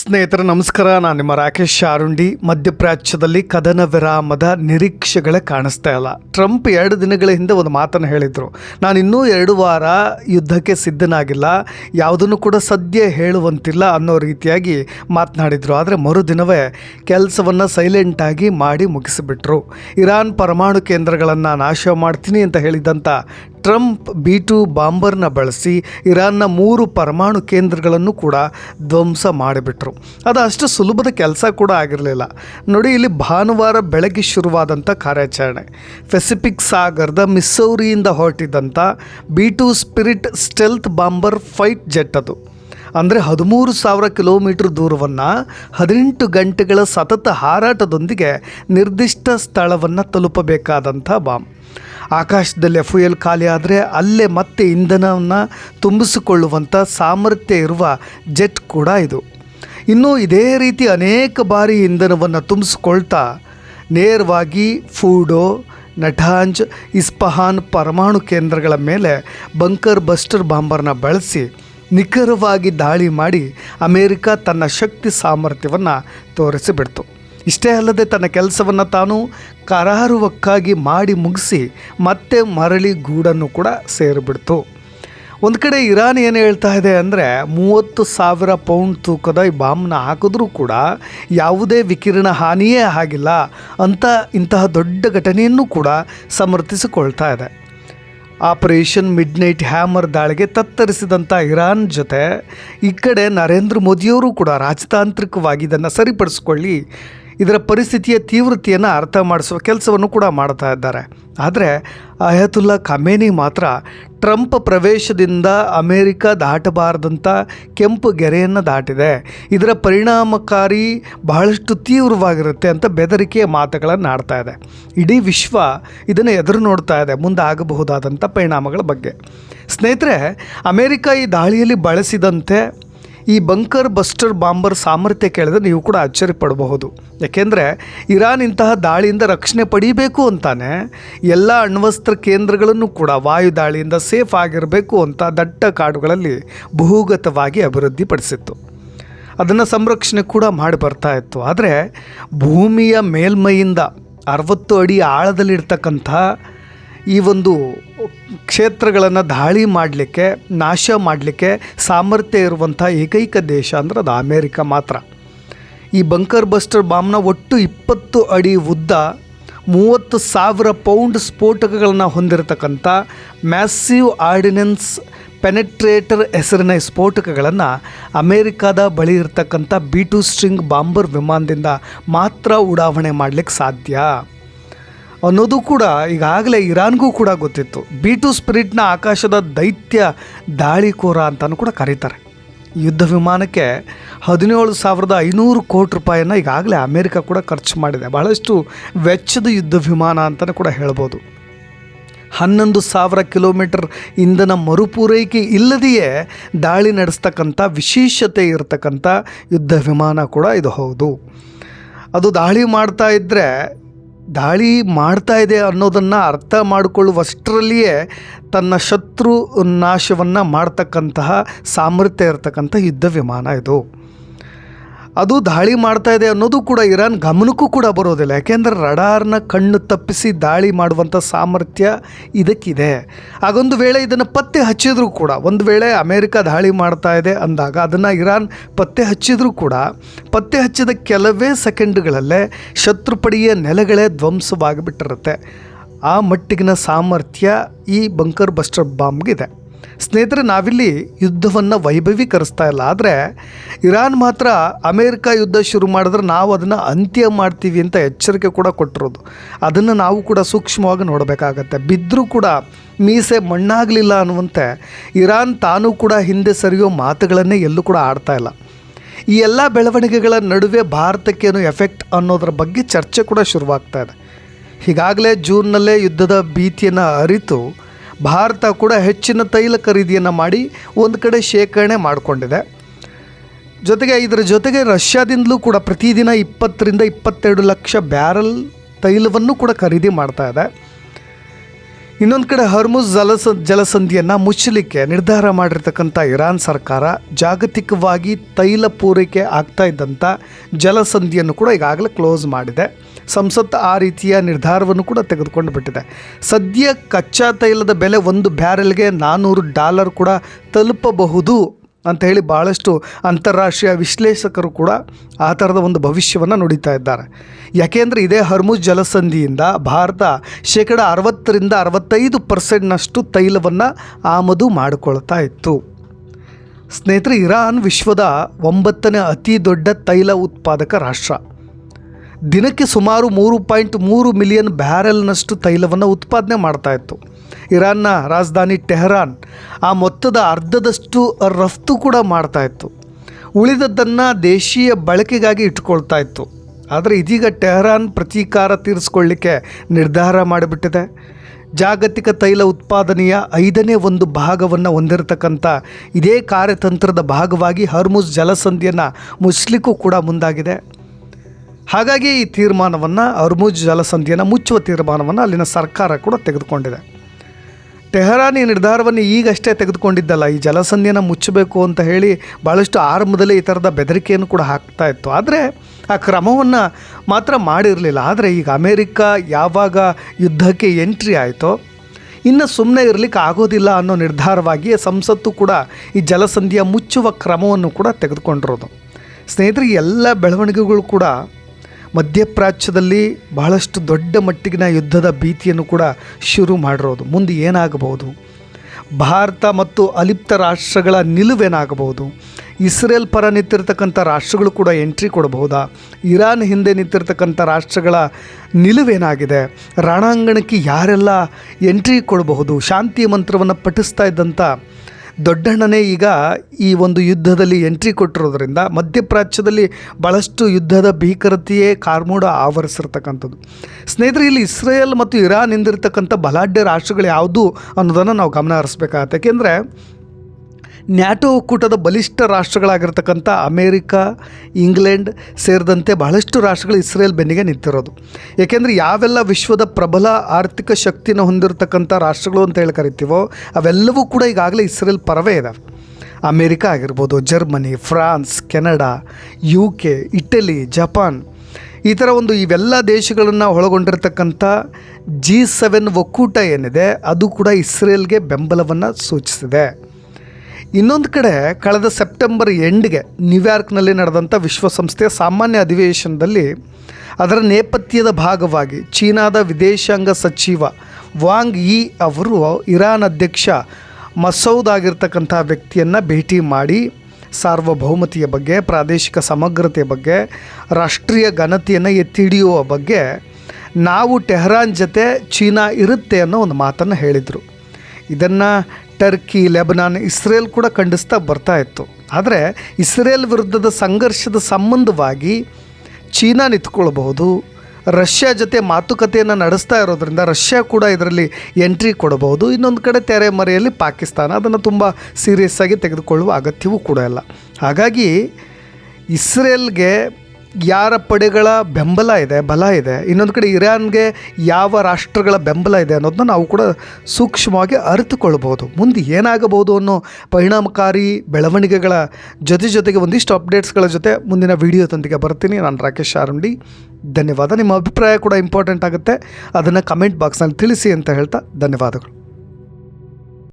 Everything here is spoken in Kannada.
ಸ್ನೇಹಿತರೆ, ನಮಸ್ಕಾರ. ನಾನು ನಿಮ್ಮ ರಾಕೇಶ್ ಶಾರುಂಡಿ. ಮಧ್ಯಪ್ರಾಚ್ಯದಲ್ಲಿ ಕದನ ವಿರಾಮದ ನಿರೀಕ್ಷೆಗಳೇ ಕಾಣಿಸ್ತಾ ಇಲ್ಲ. ಟ್ರಂಪ್ ಎರಡು ದಿನಗಳ ಹಿಂದೆ ಒಂದು ಮಾತನ್ನು ಹೇಳಿದರು. ನಾನು ಇನ್ನೂ ಎರಡು ವಾರ ಯುದ್ಧಕ್ಕೆ ಸಿದ್ಧನಾಗಿಲ್ಲ. ಯಾವುದನ್ನು ಕೂಡ ಸದ್ಯ ಹೇಳುವಂತಿಲ್ಲ ಅನ್ನೋ ರೀತಿಯಾಗಿ ಮಾತನಾಡಿದರು. ಆದರೆ ಮರುದಿನವೇ ಕೆಲಸವನ್ನು ಸೈಲೆಂಟಾಗಿ ಮಾಡಿ ಮುಗಿಸಿಬಿಟ್ರು. ಇರಾನ್ ಪರಮಾಣು ಕೇಂದ್ರಗಳನ್ನು ನಾಶ ಮಾಡ್ತೀನಿ ಅಂತ ಹೇಳಿದಂಥ ಟ್ರಂಪ್ ಬಿ ಟು ಬಾಂಬರ್ನ ಬಳಸಿ ಇರಾನ್ನ ಮೂರು ಪರಮಾಣು ಕೇಂದ್ರಗಳನ್ನು ಕೂಡ ಧ್ವಂಸ ಮಾಡಿಬಿಟ್ರು. ಅದು ಅಷ್ಟು ಸುಲಭದ ಕೆಲಸ ಕೂಡ ಆಗಿರಲಿಲ್ಲ. ನೋಡಿ, ಇಲ್ಲಿ ಭಾನುವಾರ ಬೆಳಗ್ಗೆ ಶುರುವಾದಂಥ ಕಾರ್ಯಾಚರಣೆ. ಪೆಸಿಫಿಕ್ ಸಾಗರದ ಮಿಸ್ಸೌರಿಯಿಂದ ಹೊರಟಿದ್ದಂಥ B two spirit stealth bomber fight jet ಅದು. ಅಂದರೆ ಹದಿಮೂರು ಸಾವಿರ ಕಿಲೋಮೀಟರ್ ದೂರವನ್ನು ಹದಿನೆಂಟು ಗಂಟೆಗಳ ಸತತ ಹಾರಾಟದೊಂದಿಗೆ ನಿರ್ದಿಷ್ಟ ಸ್ಥಳವನ್ನು ತಲುಪಬೇಕಾದಂಥ ಬಾಂಬ್. ಆಕಾಶದಲ್ಲಿ ಫ್ಯೂಯಲ್ ಖಾಲಿ ಆದರೆ ಅಲ್ಲೇ ಮತ್ತೆ ಇಂಧನವನ್ನು ತುಂಬಿಸಿಕೊಳ್ಳುವಂಥ ಸಾಮರ್ಥ್ಯ ಇರುವ ಜೆಟ್ ಕೂಡ ಇದು. ಇನ್ನೂ ಇದೇ ರೀತಿ ಅನೇಕ ಬಾರಿ ಇಂಧನವನ್ನು ತುಂಬಿಸ್ಕೊಳ್ತಾ ನೇರವಾಗಿ ಫೂಡೋ, ನಟಾಂಜ್, ಇಸ್ಪಹಾನ್ ಪರಮಾಣು ಕೇಂದ್ರಗಳ ಮೇಲೆ ಬಂಕರ್ ಬಸ್ಟರ್ ಬಾಂಬರ್ನ ಬಳಸಿ ನಿಖರವಾಗಿ ದಾಳಿ ಮಾಡಿ ಅಮೇರಿಕ ತನ್ನ ಶಕ್ತಿ ಸಾಮರ್ಥ್ಯವನ್ನು ತೋರಿಸಿಬಿಡ್ತು. ಇಷ್ಟೇ ಅಲ್ಲದೆ ತನ್ನ ಕೆಲಸವನ್ನು ತಾನು ಕರಾರುವಕ್ಕಾಗಿ ಮಾಡಿ ಮುಗಿಸಿ ಮತ್ತೆ ಮರಳಿ ಗೂಡನ್ನು ಕೂಡ ಸೇರಿಬಿಡ್ತು. ಒಂದು ಕಡೆ ಇರಾನ್ ಏನು ಹೇಳ್ತಾ ಇದೆ ಅಂದರೆ ಮೂವತ್ತು ಸಾವಿರ ಪೌಂಡ್ ತೂಕದ ಈ ಬಾಂಬ್ನ ಹಾಕಿದ್ರೂ ಕೂಡ ಯಾವುದೇ ವಿಕಿರಣ ಹಾನಿಯೇ ಆಗಿಲ್ಲ ಅಂತ ಇಂತಹ ದೊಡ್ಡ ಘಟನೆಯನ್ನು ಕೂಡ ಸಮರ್ಥಿಸಿಕೊಳ್ತಾ ಇದೆ. ಆಪರೇಷನ್ ಮಿಡ್ ನೈಟ್ ಹ್ಯಾಮರ್ ದಾಳಿಗೆ ತತ್ತರಿಸಿದಂಥ ಇರಾನ್ ಜೊತೆ ಈ ಕಡೆ ನರೇಂದ್ರ ಮೋದಿಯವರು ಕೂಡ ರಾಜತಾಂತ್ರಿಕವಾಗಿ ಇದನ್ನು ಸರಿಪಡಿಸ್ಕೊಳ್ಳಿ ಇದರ ಪರಿಸ್ಥಿತಿಯ ತೀವ್ರತೆಯನ್ನು ಅರ್ಥ ಮಾಡಿಸುವ ಕೆಲಸವನ್ನು ಕೂಡ ಮಾಡ್ತಾ ಇದ್ದಾರೆ. ಆದರೆ ಅಯತುಲ್ಲಾ ಖಮೇನಿ ಮಾತ್ರ ಟ್ರಂಪ್ ಪ್ರವೇಶದಿಂದ ಅಮೇರಿಕ ದಾಟಬಾರದಂಥ ಕೆಂಪು ಗೆರೆಯನ್ನು ದಾಟಿದೆ. ಇದರ ಪರಿಣಾಮಕಾರಿ ಬಹಳಷ್ಟು ತೀವ್ರವಾಗಿರುತ್ತೆ ಅಂತ ಬೆದರಿಕೆಯ ಮಾತುಗಳನ್ನು ಆಡ್ತಾ ಇದೆ. ಇಡೀ ವಿಶ್ವ ಇದನ್ನು ಎದುರು ನೋಡ್ತಾ ಇದೆ ಮುಂದೆ ಆಗಬಹುದಾದಂಥ ಪರಿಣಾಮಗಳ ಬಗ್ಗೆ. ಸ್ನೇಹಿತರೆ, ಅಮೇರಿಕ ಈ ದಾಳಿಯಲ್ಲಿ ಬಳಸಿದಂತೆ ಈ ಬಂಕರ್ ಬಸ್ಟರ್ ಬಾಂಬರ್ ಸಾಮರ್ಥ್ಯ ಕೇಳಿದ್ರೆ ನೀವು ಕೂಡ ಅಚ್ಚರಿ ಪಡಬಹುದು. ಯಾಕೆಂದರೆ ಇರಾನ್ ಇಂತಹ ದಾಳಿಯಿಂದ ರಕ್ಷಣೆ ಪಡೀಬೇಕು ಅಂತಾನೆ, ಎಲ್ಲ ಅಣ್ವಸ್ತ್ರ ಕೇಂದ್ರಗಳನ್ನು ಕೂಡ ವಾಯು ದಾಳಿಯಿಂದ ಸೇಫ್ ಆಗಿರಬೇಕು ಅಂತ ದಟ್ಟ ಕಾಡುಗಳಲ್ಲಿ ಭೂಗತವಾಗಿ ಅಭಿವೃದ್ಧಿಪಡಿಸಿತ್ತು. ಅದನ್ನು ಸಂರಕ್ಷಣೆ ಕೂಡ ಮಾಡಿ ಬರ್ತಾ ಇತ್ತು. ಆದರೆ ಭೂಮಿಯ ಮೇಲ್ಮೈಯಿಂದ ಅರವತ್ತು ಅಡಿ ಆಳದಲ್ಲಿರ್ತಕ್ಕಂಥ ಈ ಒಂದು ಕ್ಷೇತ್ರಗಳನ್ನು ದಾಳಿ ಮಾಡಲಿಕ್ಕೆ, ನಾಶ ಮಾಡಲಿಕ್ಕೆ ಸಾಮರ್ಥ್ಯ ಇರುವಂಥ ಏಕೈಕ ದೇಶ ಅಂದ್ರೆ ಅದು ಅಮೇರಿಕ ಮಾತ್ರ. ಈ ಬಂಕರ್ ಬಸ್ಟರ್ ಬಾಂಬ್ನ ಒಟ್ಟು ಇಪ್ಪತ್ತು ಅಡಿ ಉದ್ದ ಮೂವತ್ತು ಸಾವಿರ ಪೌಂಡ್ ಸ್ಫೋಟಕಗಳನ್ನು ಹೊಂದಿರತಕ್ಕಂಥ ಮ್ಯಾಸಿವ್ ಆರ್ಡಿನೆನ್ಸ್ ಪೆನೆಟ್ರೇಟರ್ ಹೆಸರಿನ ಸ್ಫೋಟಕಗಳನ್ನು ಅಮೇರಿಕಾದ ಬಳಿ ಇರತಕ್ಕಂಥ ಬಿ ಟು ಸ್ಟ್ರಿಂಗ್ ಬಾಂಬರ್ ವಿಮಾನದಿಂದ ಮಾತ್ರ ಉಡಾವಣೆ ಮಾಡಲಿಕ್ಕೆ ಸಾಧ್ಯ. ಅನ್ನೋದು ಕೂಡ ಈಗಾಗಲೇ ಇರಾನ್ಗೂ ಕೂಡ ಗೊತ್ತಿತ್ತು. ಬಿ ಟು ಸ್ಪಿರಿಟ್ನ ಆಕಾಶದ ದೈತ್ಯ ದಾಳಿಕೋರ ಅಂತಲೂ ಕೂಡ ಕರೀತಾರೆ. ಯುದ್ಧ ವಿಮಾನಕ್ಕೆ ಹದಿನೇಳು ಸಾವಿರದ ಐನೂರು ಕೋಟಿ ರೂಪಾಯಿಯನ್ನು ಈಗಾಗಲೇ ಅಮೇರಿಕ ಕೂಡ ಖರ್ಚು ಮಾಡಿದೆ. ಬಹಳಷ್ಟು ವೆಚ್ಚದ ಯುದ್ಧ ವಿಮಾನ ಅಂತಲೂ ಕೂಡ ಹೇಳ್ಬೋದು. ಹನ್ನೊಂದು ಸಾವಿರ ಕಿಲೋಮೀಟರ್ ಇಂಧನ ಮರುಪೂರೈಕೆ ಇಲ್ಲದೆಯೇ ದಾಳಿ ನಡೆಸ್ತಕ್ಕಂಥ ವಿಶೇಷತೆ ಇರತಕ್ಕಂಥ ಯುದ್ಧ ವಿಮಾನ ಕೂಡ ಇದು ಹೌದು. ಅದು ದಾಳಿ ಮಾಡ್ತಾ ಇದ್ದರೆ ದಾಳಿ ಮಾಡ್ತಾ ಇದೆ ಅನ್ನೋದನ್ನು ಅರ್ಥ ಮಾಡಿಕೊಳ್ಳುವಷ್ಟರಲ್ಲಿಯೇ ತನ್ನ ಶತ್ರು ನಾಶವನ್ನು ಮಾಡ್ತಕ್ಕಂತಹ ಸಾಮರ್ಥ್ಯ ಇರತಕ್ಕಂಥ ಯುದ್ಧ ವಿಮಾನ ಇದು. ಅದು ದಾಳಿ ಮಾಡ್ತಾ ಇದೆ ಅನ್ನೋದು ಕೂಡ ಇರಾನ್ ಗಮನಕ್ಕೂ ಕೂಡ ಬರೋದಿಲ್ಲ. ಯಾಕೆಂದರೆ ರಡಾರ್ನ ಕಣ್ಣು ತಪ್ಪಿಸಿ ದಾಳಿ ಮಾಡುವಂಥ ಸಾಮರ್ಥ್ಯ ಇದಕ್ಕಿದೆ. ಹಾಗೊಂದು ವೇಳೆ ಇದನ್ನು ಪತ್ತೆ ಹಚ್ಚಿದ್ರೂ ಕೂಡ, ಒಂದು ವೇಳೆ ಅಮೇರಿಕ ದಾಳಿ ಮಾಡ್ತಾ ಇದೆ ಅಂದಾಗ ಅದನ್ನು ಇರಾನ್ ಪತ್ತೆ ಹಚ್ಚಿದ್ರೂ ಕೂಡ, ಪತ್ತೆ ಹಚ್ಚಿದ ಕೆಲವೇ ಸೆಕೆಂಡ್ಗಳಲ್ಲೇ ಶತ್ರುಪಡೆಯ ನೆಲೆಗಳೇ ಧ್ವಂಸವಾಗಿಬಿಟ್ಟಿರುತ್ತೆ. ಆ ಮಟ್ಟಿಗಿನ ಸಾಮರ್ಥ್ಯ ಈ ಬಂಕರ್ ಬಸ್ಟರ್ ಬಾಂಬ್ಗಿದೆ. ಸ್ನೇಹಿತರೆ, ನಾವಿಲ್ಲಿ ಯುದ್ಧವನ್ನು ವೈಭವೀಕರಿಸ್ತಾ ಇಲ್ಲ. ಆದರೆ ಇರಾನ್ ಮಾತ್ರ ಅಮೇರಿಕ ಯುದ್ಧ ಶುರು ಮಾಡಿದ್ರೆ ನಾವು ಅದನ್ನು ಅಂತ್ಯ ಮಾಡ್ತೀವಿ ಅಂತ ಎಚ್ಚರಿಕೆ ಕೂಡ ಕೊಟ್ಟಿರೋದು. ಅದನ್ನು ನಾವು ಕೂಡ ಸೂಕ್ಷ್ಮವಾಗಿ ನೋಡಬೇಕಾಗತ್ತೆ. ಬಿದ್ದರೂ ಕೂಡ ಮೀಸೆ ಮಣ್ಣಾಗಲಿಲ್ಲ ಅನ್ನುವಂತೆ ಇರಾನ್ ತಾನೂ ಕೂಡ ಹಿಂದೆ ಸರಿಯೋ ಮಾತುಗಳನ್ನೇ ಎಲ್ಲೂ ಕೂಡ ಆಡ್ತಾ ಇಲ್ಲ. ಈ ಎಲ್ಲ ಬೆಳವಣಿಗೆಗಳ ನಡುವೆ ಭಾರತಕ್ಕೇನು ಎಫೆಕ್ಟ್ ಅನ್ನೋದ್ರ ಬಗ್ಗೆ ಚರ್ಚೆ ಕೂಡ ಶುರುವಾಗ್ತಾ ಇದೆ. ಈಗಾಗಲೇ ಜೂನ್ನಲ್ಲೇ ಯುದ್ಧದ ಭೀತಿಯನ್ನು ಅರಿತು ಭಾರತ ಕೂಡ ಹೆಚ್ಚಿನ ತೈಲ ಖರೀದಿಯನ್ನು ಮಾಡಿ ಒಂದು ಕಡೆ ಶೇಖರಣೆ ಮಾಡಿಕೊಂಡಿದೆ. ಜೊತೆಗೆ ಇದರ ಜೊತೆಗೆ ರಷ್ಯಾದಿಂದಲೂ ಕೂಡ ಪ್ರತಿದಿನ ಇಪ್ಪತ್ತರಿಂದ ಇಪ್ಪತ್ತೆರಡು ಲಕ್ಷ ಬ್ಯಾರಲ್ ತೈಲವನ್ನು ಕೂಡ ಖರೀದಿ ಮಾಡ್ತಾ ಇದೆ. ಇನ್ನೊಂದು ಕಡೆ ಹರ್ಮುಜ್ ಜಲಸ ಜಲಸಂಧಿಯನ್ನು ಮುಚ್ಚಲಿಕ್ಕೆ ನಿರ್ಧಾರ ಮಾಡಿರ್ತಕ್ಕಂಥ ಇರಾನ್ ಸರ್ಕಾರ ಜಾಗತಿಕವಾಗಿ ತೈಲ ಪೂರೈಕೆ ಆಗ್ತಾ ಇದ್ದಂಥ ಜಲಸಂಧಿಯನ್ನು ಕೂಡ ಈಗಾಗಲೇ ಕ್ಲೋಸ್ ಮಾಡಿದೆ. ಸಂಸತ್ ಆ ರೀತಿಯ ನಿರ್ಧಾರವನ್ನು ಕೂಡ ತೆಗೆದುಕೊಂಡು ಬಿಟ್ಟಿದೆ. ಸದ್ಯ ಕಚ್ಚಾ ತೈಲದ ಬೆಲೆ ಒಂದು ಬ್ಯಾರೆಲ್ಗೆ ನಾನ್ನೂರು ಡಾಲರ್ ಕೂಡ ತಲುಪಬಹುದು ಅಂತ ಹೇಳಿ ಭಾಳಷ್ಟು ಅಂತಾರಾಷ್ಟ್ರೀಯ ವಿಶ್ಲೇಷಕರು ಕೂಡ ಆ ಥರದ ಒಂದು ಭವಿಷ್ಯವನ್ನು ನುಡಿತಾ ಇದ್ದಾರೆ. ಯಾಕೆಂದರೆ ಇದೇ ಹರ್ಮುಜ್ ಜಲಸಂಧಿಯಿಂದ ಭಾರತ ಶೇಕಡ ಅರವತ್ತರಿಂದ ಅರವತ್ತೈದು ಪರ್ಸೆಂಟ್ನಷ್ಟು ತೈಲವನ್ನು ಆಮದು ಮಾಡಿಕೊಳ್ತಾ ಇತ್ತು. ಸ್ನೇಹಿತರೆ, ಇರಾನ್ ವಿಶ್ವದ ಒಂಬತ್ತನೇ ಅತಿ ದೊಡ್ಡ ತೈಲ ಉತ್ಪಾದಕ ರಾಷ್ಟ್ರ. ದಿನಕ್ಕೆ ಸುಮಾರು ಮೂರು ಪಾಯಿಂಟ್ ಮೂರು ಮಿಲಿಯನ್ ಬ್ಯಾರೆಲ್ನಷ್ಟು ತೈಲವನ್ನು ಉತ್ಪಾದನೆ ಮಾಡ್ತಾ ಇತ್ತು. ಇರಾನ್ನ ರಾಜಧಾನಿ ಟೆಹರಾನ್ ಆ ಮೊತ್ತದ ಅರ್ಧದಷ್ಟು ರಫ್ತು ಕೂಡ ಮಾಡ್ತಾ ಇತ್ತು. ಉಳಿದದ್ದನ್ನು ದೇಶೀಯ ಬಳಕೆಗಾಗಿ ಇಟ್ಕೊಳ್ತಾ ಇತ್ತು. ಆದರೆ ಇದೀಗ ಟೆಹರಾನ್ ಪ್ರತೀಕಾರ ತೀರಿಸ್ಕೊಳ್ಳಿಕ್ಕೆ ನಿರ್ಧಾರ ಮಾಡಿಬಿಟ್ಟಿದೆ. ಜಾಗತಿಕ ತೈಲ ಉತ್ಪಾದನೆಯ ಐದನೇ ಒಂದು ಭಾಗವನ್ನು ಹೊಂದಿರತಕ್ಕಂಥ ಇದೇ ಕಾರ್ಯತಂತ್ರದ ಭಾಗವಾಗಿ ಹರ್ಮುಜ್ ಜಲಸಂಧಿಯನ್ನು ಮುಚ್ಚಲಿಕ್ಕೂ ಕೂಡ ಮುಂದಾಗಿದೆ. ಹಾಗಾಗಿ ಈ ತೀರ್ಮಾನವನ್ನು ಹರ್ಮುಜ್ ಜಲಸಂಧಿಯನ್ನು ಮುಚ್ಚುವ ತೀರ್ಮಾನವನ್ನು ಅಲ್ಲಿನ ಸರ್ಕಾರ ಕೂಡ ತೆಗೆದುಕೊಂಡಿದೆ. ಟೆಹರಾನ್ ಈ ನಿರ್ಧಾರವನ್ನು ಈಗಷ್ಟೇ ತೆಗೆದುಕೊಂಡಿದ್ದಲ್ಲ. ಈ ಜಲಸಂಧಿಯನ್ನು ಮುಚ್ಚಬೇಕು ಅಂತ ಹೇಳಿ ಭಾಳಷ್ಟು ಆರಂಭದಲ್ಲೇ ಈ ಥರದ ಬೆದರಿಕೆಯನ್ನು ಕೂಡ ಹಾಕ್ತಾ ಇತ್ತು. ಆದರೆ ಆ ಕ್ರಮವನ್ನು ಮಾತ್ರ ಮಾಡಿರಲಿಲ್ಲ. ಆದರೆ ಈಗ ಅಮೇರಿಕ ಯಾವಾಗ ಯುದ್ಧಕ್ಕೆ ಎಂಟ್ರಿ ಆಯಿತೋ, ಇನ್ನು ಸುಮ್ಮನೆ ಇರಲಿಕ್ಕೆ ಆಗೋದಿಲ್ಲ ಅನ್ನೋ ನಿರ್ಧಾರವಾಗಿ ಸಂಸತ್ತು ಕೂಡ ಈ ಜಲಸಂಧಿಯ ಮುಚ್ಚುವ ಕ್ರಮವನ್ನು ಕೂಡ ತೆಗೆದುಕೊಂಡಿರೋದು. ಸ್ನೇಹಿತರೆ ಎಲ್ಲ ಬೆಳವಣಿಗೆಗಳು ಕೂಡ ಮಧ್ಯಪ್ರಾಚ್ಯದಲ್ಲಿ ಬಹಳಷ್ಟು ದೊಡ್ಡ ಮಟ್ಟಿಗಿನ ಯುದ್ಧದ ಭೀತಿಯನ್ನು ಕೂಡ ಶುರು ಮಾಡಿರೋದು. ಮುಂದೆ ಏನಾಗಬಹುದು? ಭಾರತ ಮತ್ತು ಅಲಿಪ್ತ ರಾಷ್ಟ್ರಗಳ ನಿಲುವೇನಾಗಬಹುದು? ಇಸ್ರೇಲ್ ಪರ ನಿಂತಿರ್ತಕ್ಕಂಥ ರಾಷ್ಟ್ರಗಳು ಕೂಡ ಎಂಟ್ರಿ ಕೊಡಬಹುದಾ? ಇರಾನ್ ಹಿಂದೆ ನಿಂತಿರ್ತಕ್ಕಂಥ ರಾಷ್ಟ್ರಗಳ ನಿಲುವೇನಾಗಿದೆ? ರಣಾಂಗಣಕ್ಕೆ ಯಾರೆಲ್ಲ ಎಂಟ್ರಿ ಕೊಡಬಹುದು? ಶಾಂತಿ ಮಂತ್ರವನ್ನು ಪಠಿಸ್ತಾ ಇದ್ದಂಥ ದೊಡ್ಡಣ್ಣನೇ ಈಗ ಈ ಒಂದು ಯುದ್ಧದಲ್ಲಿ ಎಂಟ್ರಿ ಕೊಟ್ಟಿರೋದ್ರಿಂದ ಮಧ್ಯಪ್ರಾಚ್ಯದಲ್ಲಿ ಭಾಳಷ್ಟು ಯುದ್ಧದ ಭೀಕರತೆಯೇ ಕಾರ್ಮೋಡ ಆವರಿಸಿರ್ತಕ್ಕಂಥದ್ದು. ಸ್ನೇಹಿತರೆ, ಇಲ್ಲಿ ಇಸ್ರೇಲ್ ಮತ್ತು ಇರಾನ್ ಎಂದಿರತಕ್ಕಂಥ ಬಲಾಢ್ಯ ರಾಷ್ಟ್ರಗಳು ಯಾವುದು ಅನ್ನೋದನ್ನು ನಾವು ಗಮನ ಹರಿಸ್ಬೇಕಾಗತ್ತೆ. ಯಾಕೆಂದರೆ ನ್ಯಾಟೋ ಒಕ್ಕೂಟದ ಬಲಿಷ್ಠ ರಾಷ್ಟ್ರಗಳಾಗಿರ್ತಕ್ಕಂಥ ಅಮೇರಿಕಾ, ಇಂಗ್ಲೆಂಡ್ ಸೇರಿದಂತೆ ಬಹಳಷ್ಟು ರಾಷ್ಟ್ರಗಳು ಇಸ್ರೇಲ್ ಬೆನ್ನಿಗೆ ನಿಂತಿರೋದು. ಏಕೆಂದರೆ ಯಾವೆಲ್ಲ ವಿಶ್ವದ ಪ್ರಬಲ ಆರ್ಥಿಕ ಶಕ್ತಿನ ಹೊಂದಿರತಕ್ಕಂಥ ರಾಷ್ಟ್ರಗಳು ಅಂತ ಹೇಳಿ ಕರಿತೀವೋ, ಅವೆಲ್ಲವೂ ಕೂಡ ಈಗಾಗಲೇ ಇಸ್ರೇಲ್ ಪರವೇ ಇದ್ದಾವೆ ಅಮೇರಿಕ ಆಗಿರ್ಬೋದು, Germany, France, Canada U K Italy, Japan ಈ ಥರ ಒಂದು ಇವೆಲ್ಲ ದೇಶಗಳನ್ನು ಒಳಗೊಂಡಿರ್ತಕ್ಕಂಥ ಜಿ ಸೆವೆನ್ ಒಕ್ಕೂಟ ಏನಿದೆ, ಅದು ಕೂಡ ಇಸ್ರೇಲ್ಗೆ ಬೆಂಬಲವನ್ನು ಸೂಚಿಸಿದೆ. ಇನ್ನೊಂದು ಕಡೆ ಕಳೆದ ಸೆಪ್ಟೆಂಬರ್ ಎಂಡ್ಗೆ ನ್ಯೂಯಾರ್ಕ್ನಲ್ಲಿ ನಡೆದಂಥ ವಿಶ್ವಸಂಸ್ಥೆಯ ಸಾಮಾನ್ಯ ಅಧಿವೇಶನದಲ್ಲಿ ಅದರ ನೇಪಥ್ಯದ ಭಾಗವಾಗಿ ಚೀನಾದ ವಿದೇಶಾಂಗ ಸಚಿವ ವಾಂಗ್ ಯಿ ಅವರು ಇರಾನ್ ಅಧ್ಯಕ್ಷ ಮಸೌದ್ ಆಗಿರ್ತಕ್ಕಂಥ ವ್ಯಕ್ತಿಯನ್ನು ಭೇಟಿ ಮಾಡಿ ಸಾರ್ವಭೌಮತೆಯ ಬಗ್ಗೆ, ಪ್ರಾದೇಶಿಕ ಸಮಗ್ರತೆಯ ಬಗ್ಗೆ, ರಾಷ್ಟ್ರೀಯ ಘನತೆಯನ್ನು ಎತ್ತಿ ಹಿಡಿಯುವ ಬಗ್ಗೆ ನಾವು ಟೆಹರಾನ್ ಜೊತೆ ಚೀನಾ ಇರುತ್ತೆ ಅನ್ನೋ ಒಂದು ಮಾತನ್ನು ಹೇಳಿದರು. ಇದನ್ನು ಟರ್ಕಿ, ಲೆಬನಾನ್, ಇಸ್ರೇಲ್ ಕೂಡ ಖಂಡಿಸ್ತಾ ಬರ್ತಾ ಇತ್ತು. ಆದರೆ ಇಸ್ರೇಲ್ ವಿರುದ್ಧದ ಸಂಘರ್ಷದ ಸಂಬಂಧವಾಗಿ ಚೀನಾ ನಿಂತ್ಕೊಳ್ಬಹುದು, ರಷ್ಯಾ ಜೊತೆ ಮಾತುಕತೆಯನ್ನು ನಡೆಸ್ತಾ ಇರೋದ್ರಿಂದ ರಷ್ಯಾ ಕೂಡ ಇದರಲ್ಲಿ ಎಂಟ್ರಿ ಕೊಡಬಹುದು, ಇನ್ನೊಂದು ಕಡೆ ತೆರೆಮರೆಯಲ್ಲಿ ಪಾಕಿಸ್ತಾನ ಅದನ್ನು ತುಂಬ ಸೀರಿಯಸ್ ಆಗಿ ತೆಗೆದುಕೊಳ್ಳುವ ಅಗತ್ಯವೂ ಕೂಡ ಇಲ್ಲ. ಹಾಗಾಗಿ ಇಸ್ರೇಲ್ಗೆ ಯಾರ ಪಡೆಗಳ ಬೆಂಬಲ ಇದೆ, ಬಲ ಇದೆ? ಇನ್ನೊಂದು ಕಡೆ ಇರಾನ್ಗೆ ಯಾವ ರಾಷ್ಟ್ರಗಳ ಬೆಂಬಲ ಇದೆ ಅನ್ನೋದನ್ನ ನಾವು ಕೂಡ ಸೂಕ್ಷ್ಮವಾಗಿ ಅರಿತುಕೊಳ್ಬೋದು ಮುಂದೆ ಏನಾಗಬಹುದು ಅನ್ನೋ ಪರಿಣಾಮಕಾರಿ ಬೆಳವಣಿಗೆಗಳ ಜೊತೆ ಜೊತೆಗೆ ಒಂದಿಷ್ಟು ಅಪ್ಡೇಟ್ಸ್ಗಳ ಜೊತೆ ಮುಂದಿನ ವಿಡಿಯೋದೊಂದಿಗೆ ಬರ್ತೀನಿ. ನಾನು ರಾಕೇಶ್ ಆರಂಡಿ ಧನ್ಯವಾದ. ನಿಮ್ಮ ಅಭಿಪ್ರಾಯ ಕೂಡ ಇಂಪಾರ್ಟೆಂಟ್ ಆಗುತ್ತೆ. ಅದನ್ನು ಕಮೆಂಟ್ ಬಾಕ್ಸ್ನಲ್ಲಿ ತಿಳಿಸಿ ಅಂತ ಹೇಳ್ತಾ ಧನ್ಯವಾದಗಳು.